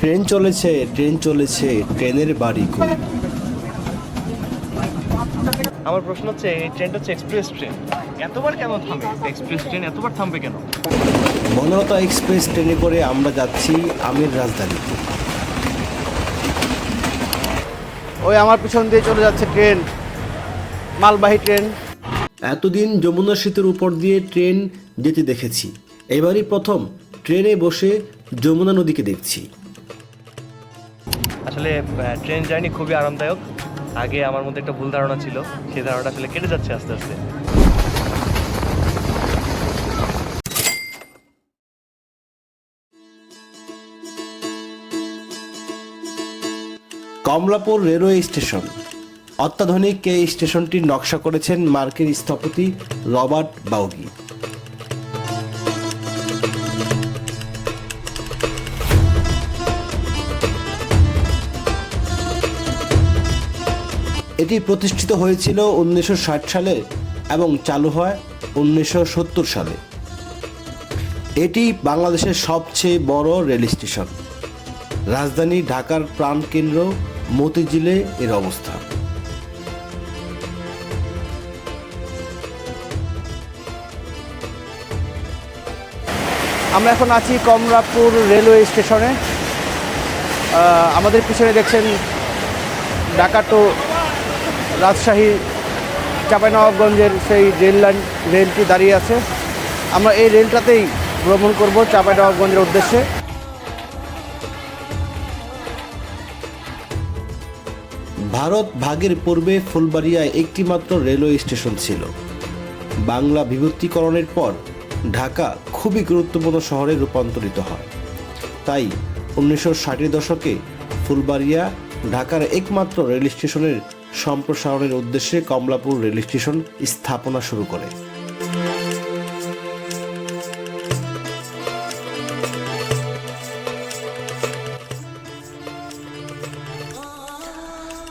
Train চলেছে train চলেছে ট্রেনের বাড়ি কই? আমার প্রশ্ন হচ্ছে এই ট্রেনটা হচ্ছে এক্সপ্রেস ট্রেন। এতবার কেন থামবে? এক্সপ্রেস ট্রেন এতবার থামবে কেন? বনলতা এক্সপ্রেস ট্রেনে করে আমরা যাচ্ছি আমির রাজধানীতে ওই আমার পিছন দিয়ে চলে যাচ্ছে ট্রেন মালবাহী ট্রেন। এতদিন যমুনা সেতুর উপর দিয়ে ট্রেন যেতে দেখেছি। এবারই প্রথম ট্রেনে বসে যমুনা নদীকে দেখছি। আসলে ট্রেন জার্নি খুবই আরামদায়ক। আগে আমার মধ্যে একটা ভুল ধারণা ছিল, সেই ধারণাটা আসলে কেটে যাচ্ছে আস্তে আস্তে। Kamalapur railway station. অত্যাধুনিক এই স্টেশনটির নকশা করেছেন মার্কিন স্থপতি রবার্ট বাউগি। এটি প্রতিষ্ঠিত হয়েছিল উনিশশো ষাট সালে এবং চালু হয় উনিশশো সত্তর সালে। এটি বাংলাদেশের সবচেয়ে বড় রেল স্টেশন। রাজধানী ঢাকার প্রাণকেন্দ্র মতিঝিলে এর অবস্থান আমরা এখন আছি কমলাপুর রেলওয়ে স্টেশনে। আমাদের পিছনে দেখছেন ঢাকা টু রাজশাহী চাঁপাইনবাবগঞ্জের সেই রেল লাইন, রেলটি দাঁড়িয়ে আছে। আমরা এই রেলটাতেই ভ্রমণ করব চাঁপাইনবাবগঞ্জের উদ্দেশ্যে। ভারত ভাগের পূর্বে ফুলবাড়িয়ায় একটিমাত্র রেলওয়ে স্টেশন ছিল। বাংলা বিভক্তিকরণের পর ঢাকা খুবই গুরুত্বপূর্ণ শহরে রূপান্তরিত হয়। তাই উনিশশো ষাটের দশকে ফুলবাড়িয়া ঢাকার একমাত্র রেল স্টেশনের সম্প্রসারণের উদ্দেশ্যে কমলাপুর রেল স্টেশন স্থাপনা শুরু করে।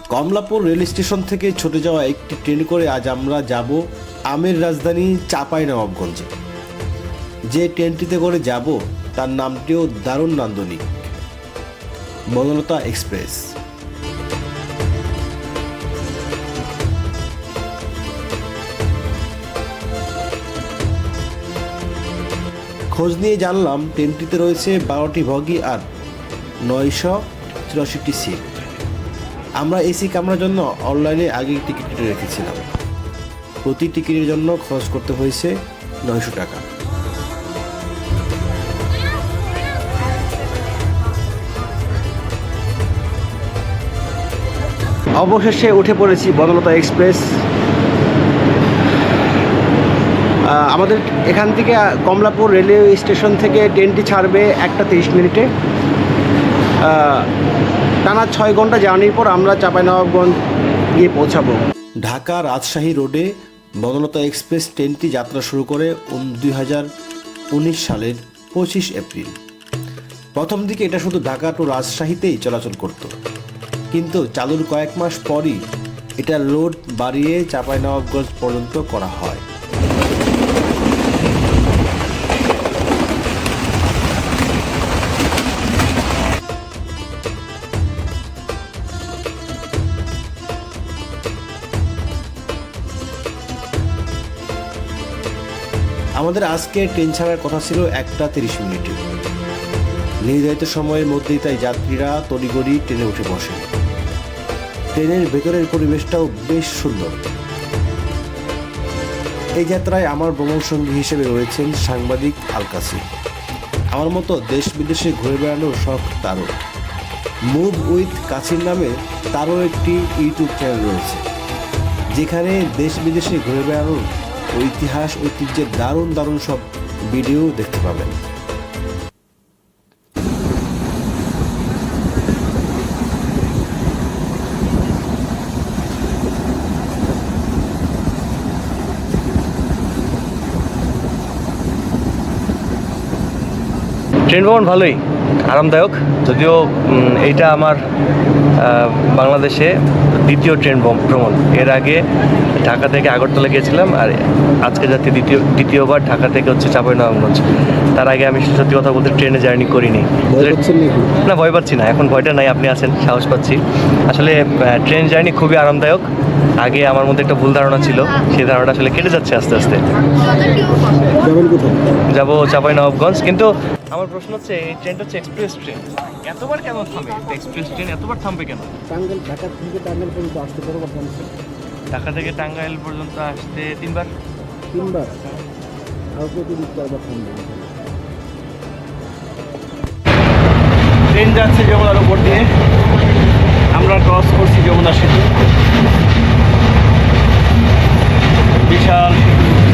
কমলাপুর রেল স্টেশন থেকে ছুটে যাওয়া একটি ট্রেন করে আজ আমরা যাব আমের রাজধানী চাপাই নবাবগঞ্জে যে ট্রেনটিতে করে যাব, তার নামটিও দারুণ নান্দনিক। বনলতা এক্সপ্রেস। খোঁজ নিয়ে জানলাম ট্রেনটিতে রয়েছে বারোটি বগি আর নয়শো চুরাশিটি সিট আমরা এসি কামরার জন্য অনলাইনে আগে টিকিট কেটে রেখেছিলাম। প্রতি টিকিটের জন্য খরচ করতে হয়েছে নয়শো টাকা। অবশেষে উঠে পড়েছি বনলতা এক্সপ্রেস। আমাদের এখান থেকে কমলাপুর রেলওয়ে স্টেশন থেকে ট্রেনটি ছাড়বে একটা তিরিশ মিনিটে। টানা ছয় ঘণ্টা জার্নির পর আমরা চাঁপাইনবাবগঞ্জ গিয়ে পৌঁছাবো। ঢাকা রাজশাহী রোডে বদলতা এক্সপ্রেস ট্রেনটি যাত্রা শুরু করে দুই হাজার উনিশ সালের পঁচিশ এপ্রিল। প্রথম দিকে এটা শুধু ঢাকা টু রাজশাহীতেই চলাচল করত। কিন্তু চালুর কয়েক মাস পরই এটা রোড বাড়িয়ে চাঁপাইনবাবগঞ্জ পর্যন্ত করা হয়। আমাদের আজকে ট্রেন ছাড়ার কথা ছিল একটা তিরিশ মিনিটে। নির্ধারিত সময়ের মধ্যেই তাই যাত্রীরা তড়িগড়ি ট্রেনে উঠে বসে। ট্রেনের ভেতরের পরিবেশটাও বেশ সুন্দর। এই যাত্রায় আমার ভ্রমণ সঙ্গী হিসেবে রয়েছেন সাংবাদিক আলকাসি আমার মতো দেশ বিদেশে ঘুরে বেড়ানোর শখ তারও। মুভ উইথ কাছির নামে তারও একটি ইউটিউব চ্যানেল রয়েছে। যেখানে দেশ বিদেশে ঘুরে বেড়ানোর ও ইতিহাস ঐতিহ্যের দারুণ দারুণ সব ভিডিও দেখতে পাবেন। ট্রেন ভ্রমণ ভালোই, আরামদায়ক, যদিও এইটা আমার বাংলাদেশে দ্বিতীয় ট্রেন ভ্রম- ভ্রমণ। এর আগে ঢাকা থেকে আগরতলা গিয়েছিলাম আর আজকে যাতে দ্বিতীয় দ্বিতীয়বার ঢাকা থেকে হচ্ছে চাঁপাইনবাবগঞ্জ। তার আগে আমি সত্যি কথা বলতে ট্রেনে জার্নি করিনি। না ভয় পাচ্ছি না। এখন ভয়টা নাই আপনি আছেন সাহস পাচ্ছি। আসলে ট্রেন জার্নি খুবই আরামদায়ক। আগে আমার মধ্যে একটা ভুল ধারণা ছিল সেই ধারণাটা আসলে কেটে যাচ্ছে আস্তে আস্তে। যাব চাপাই নবাবগঞ্জ কিন্তু আমার প্রশ্ন হচ্ছে এই ট্রেনটা হচ্ছে এক্সপ্রেস ট্রেন এতবার কেন থামে? এক্সপ্রেস ট্রেন এতবার থামবে কেন? টাঙ্গাইল ঢাকা থেকে টাঙ্গাইল পর্যন্ত আসতে পারব ঢাকা থেকে টাঙ্গাইল পর্যন্ত আসতে তিনবার। তিনবার আর প্রতিদিন চারবার থামবে। ট্রেন যাচ্ছে যমুনার উপর দিয়ে। আমরা ক্রস করছি যমুনা সেতু। বিশাল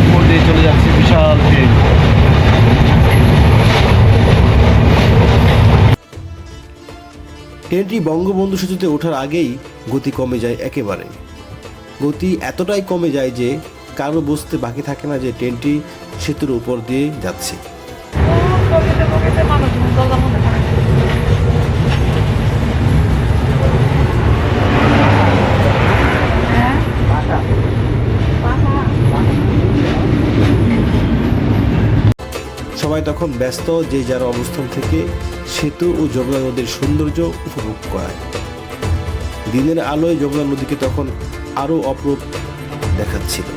উপর দিয়ে চলে যাচ্ছে বিশাল ট্রেন ট্রেনটি বঙ্গবন্ধু সেতুতে ওঠার আগেই গতি কমে যায় একেবারে। গতি এতটাই কমে যায় যে কারও বুঝতে বাকি থাকে না যে ট্রেনটি সেতুর উপর দিয়ে যাচ্ছে। তখন ব্যস্ত যে যার অবস্থান থেকে সেতু ও যমুনা নদীর সৌন্দর্য উপভোগ করায়। দিনের আলোয় যমুনা নদীকে তখন আরও অপরূপ দেখাচ্ছিল।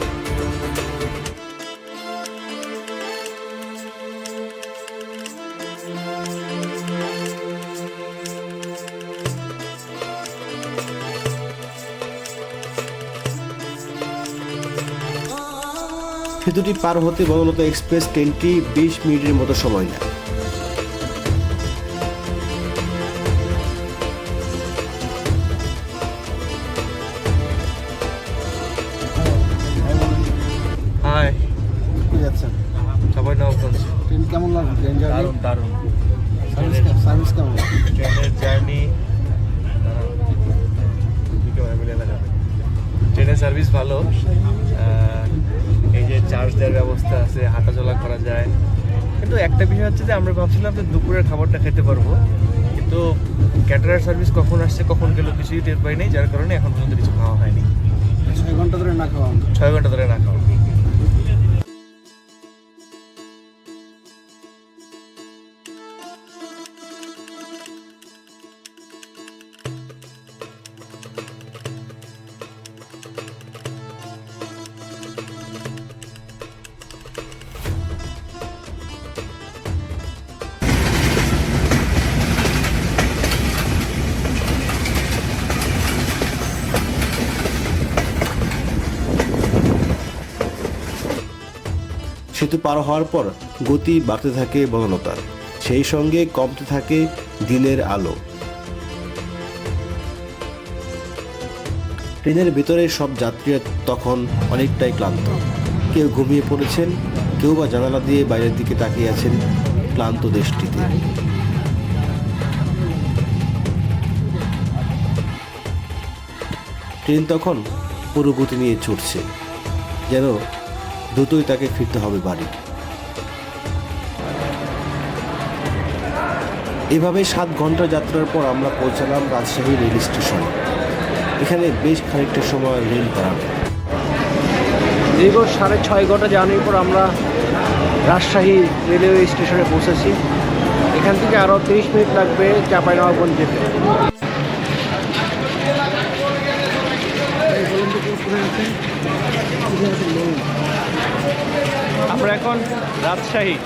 সেতুটি পার হতে বনলতা এক্সপ্রেস ট্রেনটি বিশ মিনিটের মতো সময় নেয়। ট্রেন কেমন লাগবে ট্রেন জার্নি দারুণ দারুণ। সার্ভিস কেমন ট্রেনের জার্নি ট্রেনের সার্ভিস ভালো চার্জ দেওয়ার ব্যবস্থা আছে হাঁটাচলা করা যায়। কিন্তু একটা বিষয় হচ্ছে যে আমরা ভাবছিলাম যে দুপুরের খাবারটা খেতে পারব। কিন্তু ক্যাটারার সার্ভিস কখন আসছে কখন গেল কিছুই টের পাই নাই যার কারণে এখন পর্যন্ত কিছু খাওয়া হয়নি। ছয় ঘণ্টা ধরে না খাওয়া। ছয় ঘণ্টা ধরে না খাওয়া। সেতু পার হওয়ার পর গতি বাড়তে থাকে বনলতার সেই সঙ্গে কমতে থাকে দিনের আলো। ট্রেনের ভেতরে সব যাত্রীরা তখন অনেকটাই ক্লান্ত। কেউ ঘুমিয়ে পড়েছেন, কেউ বা জানালা দিয়ে বাইরের দিকে তাকিয়ে আছেন ক্লান্ত দেশটিতে। ট্রেন তখন পুরো গতি নিয়ে ছুটছে যেন দ্রুতই তাকে ফিরতে হবে বাড়ি। এভাবে সাত ঘণ্টা যাত্রার পর আমরা পৌঁছালাম রাজশাহী রেল স্টেশনে। এখানে বেশ খানিকটা সময় রেল দাঁড়ানো দীর্ঘ সাড়ে ছয় ঘণ্টা জার্নির পর আমরা রাজশাহী রেলওয়ে স্টেশনে পৌঁছেছি। এখান থেকে আরও তিরিশ মিনিট লাগবে চাঁপাইনবাবগঞ্জ যেতে। আমরা এখন রাজশাহী।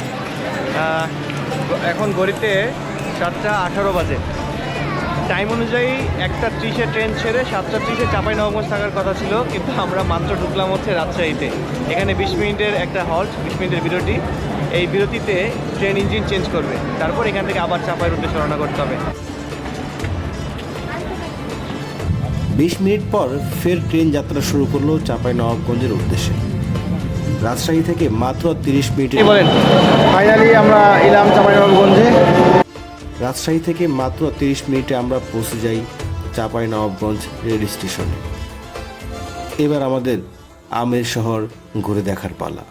এখন গড়িতে সাতটা আঠারো বাজে। টাইম অনুযায়ী একটা ত্রিশে ট্রেন ছেড়ে সাতটা ত্রিশে চাপাই নবগঞ্জ থাকার কথা ছিল, কিন্তু আমরা মাত্র ঢুকলাম হচ্ছে রাজশাহীতে। এখানে বিশ মিনিটের একটা হল্ট বিশ মিনিটের বিরতি। এই বিরতিতে ট্রেন ইঞ্জিন চেঞ্জ করবে। তারপর এখান থেকে আবার চাপাইয়ের উদ্দেশ্যে রওনা করতে হবে। বিশ মিনিট পর ফের ট্রেন যাত্রা শুরু করল চাঁপাই নবাবগঞ্জের উদ্দেশ্যে। রাজশাহী থেকে মাত্র তিরিশ মিনিট বলেন? ফাইনালি আমরা এলাম চাঁপাইনবাবগঞ্জে। রাজশাহী থেকে মাত্র তিরিশ মিনিটে আমরা পৌঁছে যাই চাঁপাই নবাবগঞ্জ রেল স্টেশনে। এবার আমাদের আমের শহর ঘুরে দেখার পালা।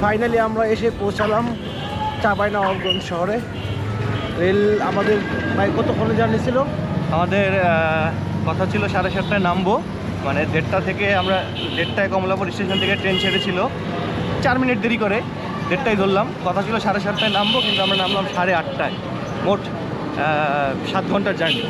ফাইনালি আমরা এসে পৌঁছালাম চাঁপাইনবাবগঞ্জ শহরে। রেল আমাদের প্রায় কতক্ষণে জার্নি ছিল? আমাদের কথা ছিল সাড়ে সাতটায় নামবো। মানে দেড়টা থেকে আমরা দেড়টায় কমলাপুর স্টেশন থেকে ট্রেন ছেড়েছিল। চার মিনিট দেরি করে, দেড়টায় ধরলাম। কথা ছিল সাড়ে সাতটায় নামবো, কিন্তু আমরা নামলাম সাড়ে আটটায়। মোট সাত ঘণ্টার জার্নি।